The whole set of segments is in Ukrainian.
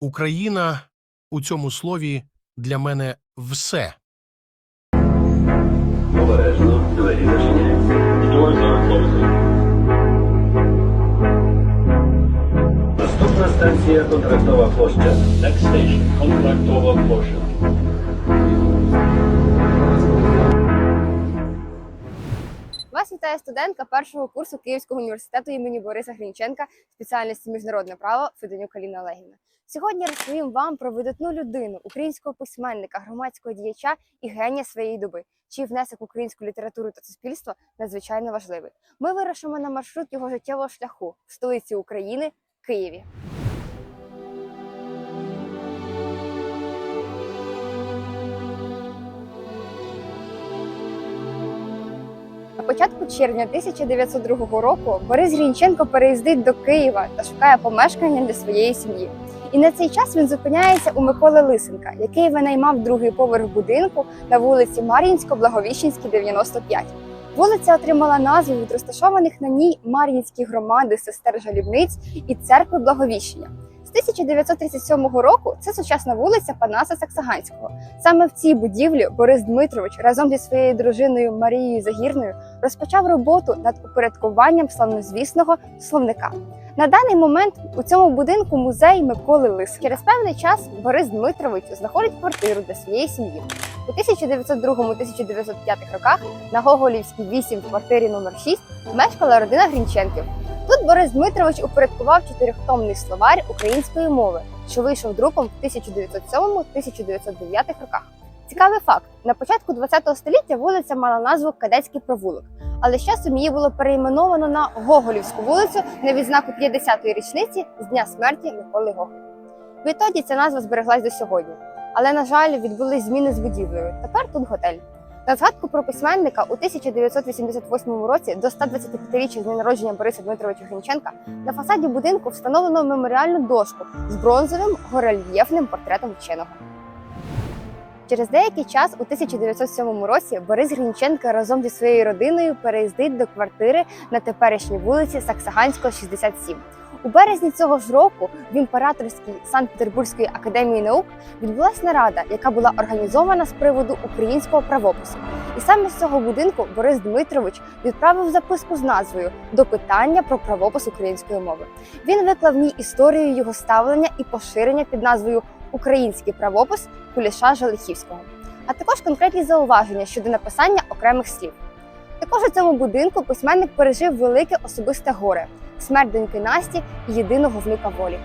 Україна у цьому слові для мене все. Обережно, двері зачиняються. Наступна станція контрактова площа. Next station, контрактова площа. Вас вітає студентка першого курсу Київського університету імені Бориса Грінченка спеціальності міжнародне право Федонюк Аліна Олегівна. Сьогодні розповім вам про видатну людину, українського письменника, громадського діяча і генія своєї доби, чий внесок в українську літературу та суспільство надзвичайно важливий. Ми вирушимо на маршрут його життєвого шляху в столиці України Києві. Початку червня 1902 року Борис Грінченко переїздить до Києва та шукає помешкання для своєї сім'ї. І на цей час він зупиняється у Миколи Лисенка, який винаймав другий поверх будинку на вулиці Мар'їнсько-Благовіщенській, 95. Вулиця отримала назву від розташованих на ній Мар'їнські громади сестер Жалібниць і церкви Благовіщення. З 1937 року це сучасна вулиця Панаса Саксаганського. Саме в цій будівлі Борис Дмитрович разом зі своєю дружиною Марією Загірною розпочав роботу над упорядкуванням славнозвісного словника. На даний момент у цьому будинку музей Миколи Лис. Через певний час Борис Дмитрович знаходить квартиру для своєї сім'ї. У 1902-1905 роках на Гоголівській 8 в квартирі номер 6 мешкала родина Грінченків. Тут Борис Дмитрович упорядкував чотирьохтомний словарь української мови, що вийшов друком в 1907-1909 роках. Цікавий факт: на початку ХХ століття вулиця мала назву Кадетський провулок, але з часом її було перейменовано на Гоголівську вулицю на відзнаку 50-ї річниці з дня смерті Миколи Гоголя. Відтоді ця назва збереглась до сьогодні. Але, на жаль, відбулись зміни з будівлею. Тепер тут готель. На згадку про письменника у 1988 році до 125-річчя з дня народження Бориса Дмитровича Гринченка на фасаді будинку встановлено меморіальну дошку з бронзовим горельєфним портретом вченого. Через деякий час у 1907 році Борис Грінченко разом зі своєю родиною переїздить до квартири на теперішній вулиці Саксаганського, 67. У березні цього ж року в імператорській Санкт-Петербурзької академії наук відбулася нарада, яка була організована з приводу українського правопису. І саме з цього будинку Борис Дмитрович відправив записку з назвою до питання про правопис української мови. Він виклав в ній історію його ставлення і поширення під назвою Український правопис Куліша Жалихівського, а також конкретні зауваження щодо написання окремих слів. Також у цьому будинку письменник пережив велике особисте горе смерть доньки Насті і єдиного внука волі.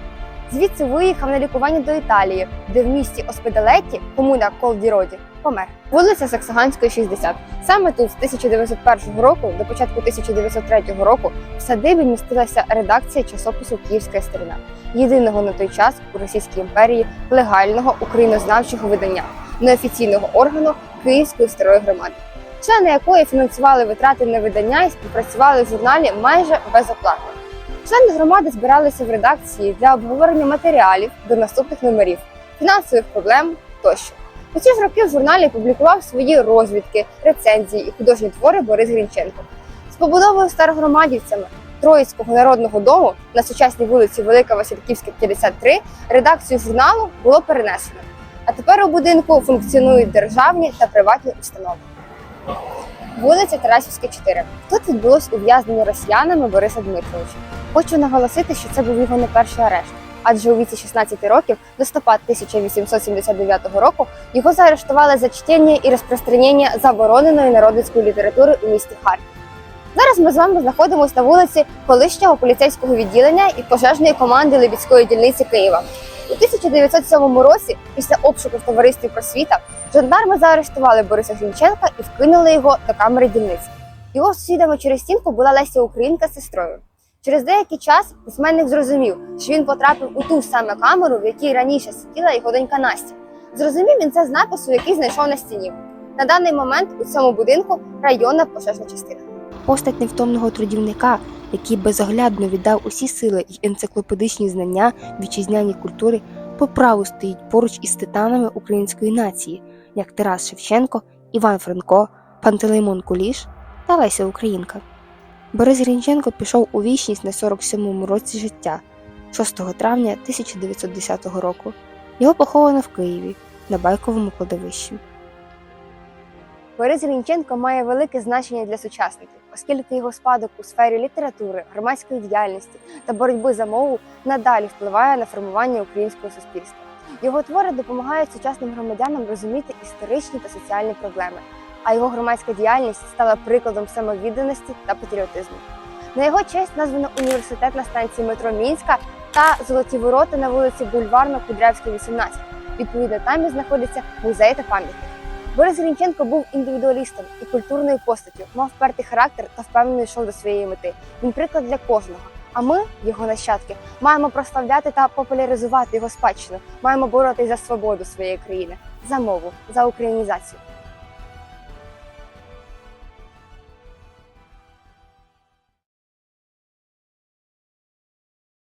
Звідси виїхав на лікування до Італії, де в місті Оспедалетті, комуна Колдіроді, помер. Вулиця Саксаганської, 60. Саме тут з 1901 року до початку 1903 року в садибі містилася редакція часопису Київська сторона, єдиного на той час у Російській імперії легального українознавчого видання, неофіційного органу Київської старої громади, члени якої фінансували витрати на видання і співпрацювали в журналі майже безоплатно. Члени громади збиралися в редакції для обговорення матеріалів до наступних номерів, фінансових проблем тощо. У ці ж роки в журналі публікував свої розвідки, рецензії і художні твори Борис Грінченко. З побудовою старогромадівцями Троїцького народного дому на сучасній вулиці Велика Васильківська, 53 редакцію журналу було перенесено. А тепер у будинку функціонують державні та приватні установи. Вулиця Тарасівська, 4. Тут відбулось ув'язнення росіянами Бориса Дмитровича. Хочу наголосити, що це був його не перший арешт, адже у віці 16 років, листопад 1879 року, його заарештували за чтення і розпространення забороненої народницької літератури у місті Харків. Зараз ми з вами знаходимося на вулиці колишнього поліцейського відділення і пожежної команди Лебідської дільниці Києва. У 1907 році, після обшуку в товаристві просвіта, жандарми заарештували Бориса Грінченка і вкинули його до камери дільниці. Його сусідами через стінку була Леся Українка з сестрою. Через деякий час письменник зрозумів, що він потрапив у ту саме камеру, в якій раніше сиділа його донька Настя. Зрозумів він це з напису, який знайшов на стіні. На даний момент у цьому будинку районна пожежна частина. Постать невтомного трудівника, який безоглядно віддав усі сили й енциклопедичні знання вітчизняній культури, по праву стоїть поруч із титанами української нації, як Тарас Шевченко, Іван Франко, Пантелеймон Куліш та Леся Українка. Борис Грінченко пішов у вічність на 47-му році життя. 6 травня 1910 року. Його поховано в Києві на байковому кладовищі. Борис Грінченко має велике значення для сучасників, оскільки його спадок у сфері літератури, громадської діяльності та боротьби за мову надалі впливає на формування українського суспільства. Його твори допомагають сучасним громадянам розуміти історичні та соціальні проблеми, а його громадська діяльність стала прикладом самовідданості та патріотизму. На його честь названо університет на станції метро Мінська та Золоті ворота на вулиці Бульварно-Кудрявській, 18. Відповідно, там і знаходиться музей та пам'ятник. Борис Грінченко був індивідуалістом і культурною постаттю, мав впертий характер та впевнено йшов до своєї мети. Він приклад для кожного. А ми, його нащадки, маємо прославляти та популяризувати його спадщину. Маємо боротися за свободу своєї країни, за мову, за українізацію.